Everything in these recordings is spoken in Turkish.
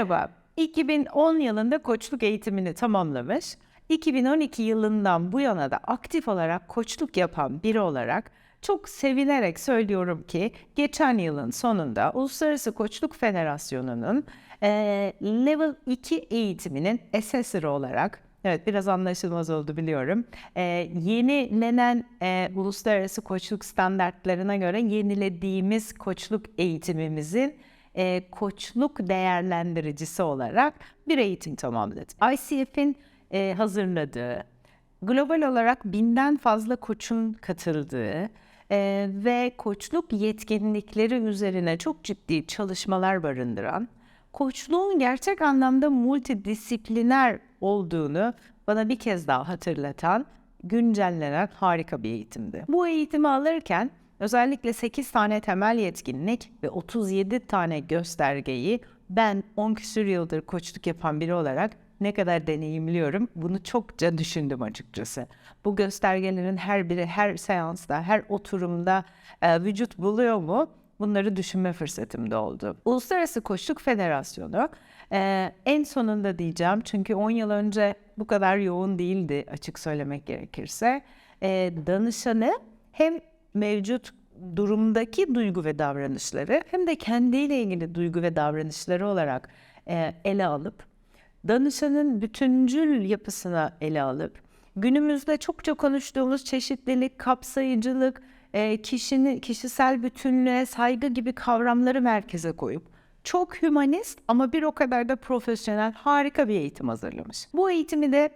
Merhaba. 2010 yılında koçluk eğitimini tamamlamış, 2012 yılından bu yana da aktif olarak koçluk yapan biri olarak çok sevinerek söylüyorum ki geçen yılın sonunda Uluslararası Koçluk Federasyonu'nun eee, Level 2 eğitiminin assessor'ı olarak Evet biraz anlaşılmaz oldu biliyorum. Eee, yenilenen eee, uluslararası koçluk standartlarına göre yenilediğimiz koçluk eğitimimizin eee, koçluk değerlendiricisi olarak bir eğitim tamamladım. ICF'in eee, hazırladığı, global olarak binden fazla koçun katıldığı eee, ve koçluk yetkinlikleri üzerine çok ciddi çalışmalar barındıran, koçluğun gerçek anlamda multidisipliner olduğunu bana bir kez daha hatırlatan, güncellenen harika bir eğitimdi. Bu eğitimi alırken özellikle 8 tane temel yetkinlik ve 37 tane göstergeyi ben 10 küsur yıldır koçluk yapan biri olarak ne kadar deneyimliyorum bunu çokça düşündüm açıkçası. Bu göstergelerin her biri her seansta, her oturumda e, vücut buluyor mu? Bunları düşünme fırsatım da oldu. Uluslararası Koçluk Federasyonu e, en sonunda diyeceğim çünkü 10 yıl önce bu kadar yoğun değildi açık söylemek gerekirse. E, danışanı hem mevcut durumdaki duygu ve davranışları hem de kendiyle ilgili duygu ve davranışları olarak e, ele alıp danışanın bütüncül yapısına ele alıp günümüzde çokça konuştuğumuz çeşitlilik, kapsayıcılık, e, kişinin kişisel bütünlüğe saygı gibi kavramları merkeze koyup çok hümanist ama bir o kadar da profesyonel harika bir eğitim hazırlamış. Bu eğitimi de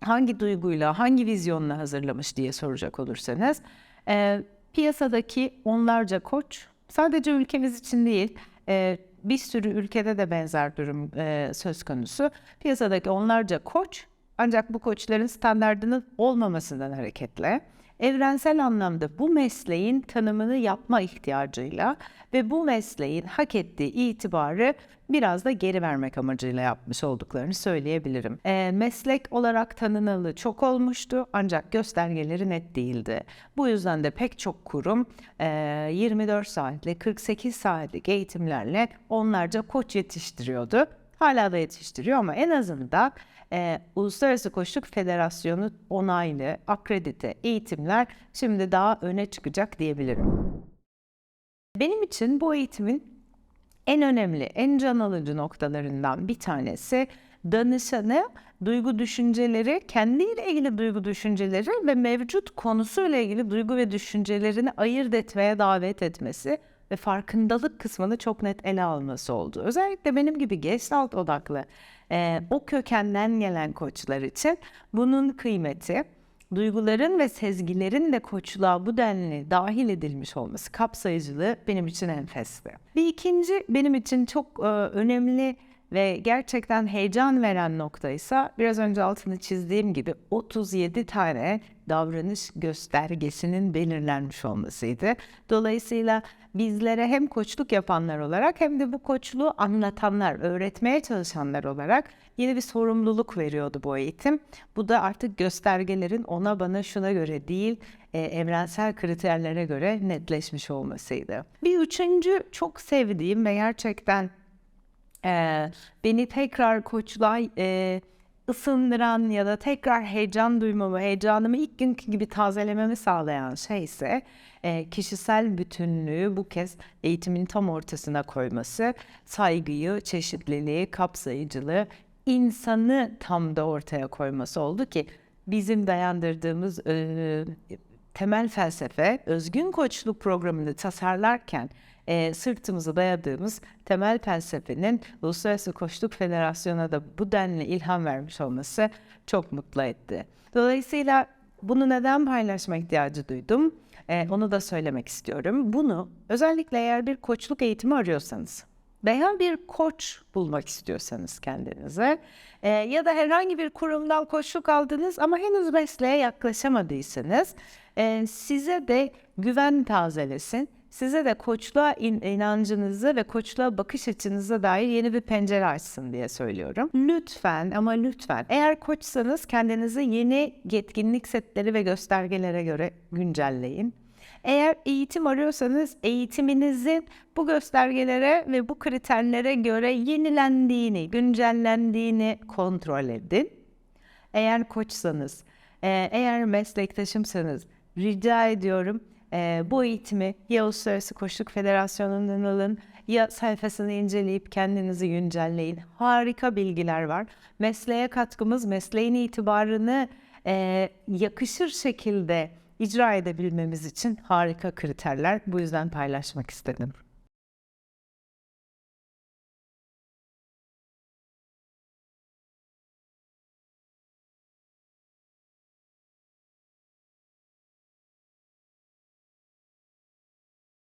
hangi duyguyla, hangi vizyonla hazırlamış diye soracak olursanız, e, piyasadaki onlarca koç, sadece ülkemiz için değil, e, bir sürü ülkede de benzer durum e, söz konusu. Piyasadaki onlarca koç, ancak bu koçların standardının olmamasından hareketle, evrensel anlamda bu mesleğin tanımını yapma ihtiyacıyla ve bu mesleğin hak ettiği itibarı biraz da geri vermek amacıyla yapmış olduklarını söyleyebilirim. Eee, meslek olarak tanınalı çok olmuştu ancak göstergeleri net değildi. Bu yüzden de pek çok kurum eee, 24 saatlik, 48 saatlik eğitimlerle onlarca koç yetiştiriyordu. Hala da yetiştiriyor ama en azından e, Uluslararası Koçluk Federasyonu onaylı, akredite eğitimler şimdi daha öne çıkacak diyebilirim. Benim için bu eğitimin en önemli, en can alıcı noktalarından bir tanesi danışanı duygu düşünceleri, kendiyle ilgili duygu düşünceleri ve mevcut konusuyla ilgili duygu ve düşüncelerini ayırt etmeye davet etmesi ve farkındalık kısmını çok net ele alması oldu. Özellikle benim gibi Gestalt odaklı e, o kökenden gelen koçlar için bunun kıymeti, duyguların ve sezgilerin de koçluğa bu denli dahil edilmiş olması, kapsayıcılığı benim için enfesti. Bir ikinci benim için çok e, önemli ve gerçekten heyecan veren nokta ise biraz önce altını çizdiğim gibi 37 tane davranış göstergesinin belirlenmiş olmasıydı. Dolayısıyla bizlere hem koçluk yapanlar olarak hem de bu koçluğu anlatanlar, öğretmeye çalışanlar olarak yeni bir sorumluluk veriyordu bu eğitim. Bu da artık göstergelerin ona bana şuna göre değil, e, evrensel kriterlere göre netleşmiş olmasıydı. Bir üçüncü çok sevdiğim ve gerçekten e, beni tekrar koçluğa e, ısındıran ya da tekrar heyecan duymamı, heyecanımı ilk günkü gibi tazelememi sağlayan şey ise e, kişisel bütünlüğü bu kez eğitimin tam ortasına koyması, saygıyı, çeşitliliği, kapsayıcılığı, insanı tam da ortaya koyması oldu ki bizim dayandırdığımız e, temel felsefe özgün koçluk programını tasarlarken e, sırtımızı dayadığımız temel felsefenin Uluslararası Koçluk Federasyonu'na da bu denli ilham vermiş olması çok mutlu etti. Dolayısıyla bunu neden paylaşma ihtiyacı duydum? E, onu da söylemek istiyorum. Bunu özellikle eğer bir koçluk eğitimi arıyorsanız veya bir koç bulmak istiyorsanız kendinize e, ya da herhangi bir kurumdan koçluk aldınız ama henüz mesleğe yaklaşamadıysanız e, size de güven tazelesin. Size de koçluğa in- inancınızı ve koçluğa bakış açınıza dair yeni bir pencere açsın diye söylüyorum. Lütfen ama lütfen eğer koçsanız kendinizi yeni yetkinlik setleri ve göstergelere göre güncelleyin. Eğer eğitim arıyorsanız eğitiminizin bu göstergelere ve bu kriterlere göre yenilendiğini, güncellendiğini kontrol edin. Eğer koçsanız, e, eğer meslektaşımsanız rica ediyorum e, bu eğitimi ya Uluslararası Koçluk Federasyonu'ndan alın ya sayfasını inceleyip kendinizi güncelleyin. Harika bilgiler var. Mesleğe katkımız, mesleğin itibarını e, yakışır şekilde icra edebilmemiz için harika kriterler. Bu yüzden paylaşmak istedim.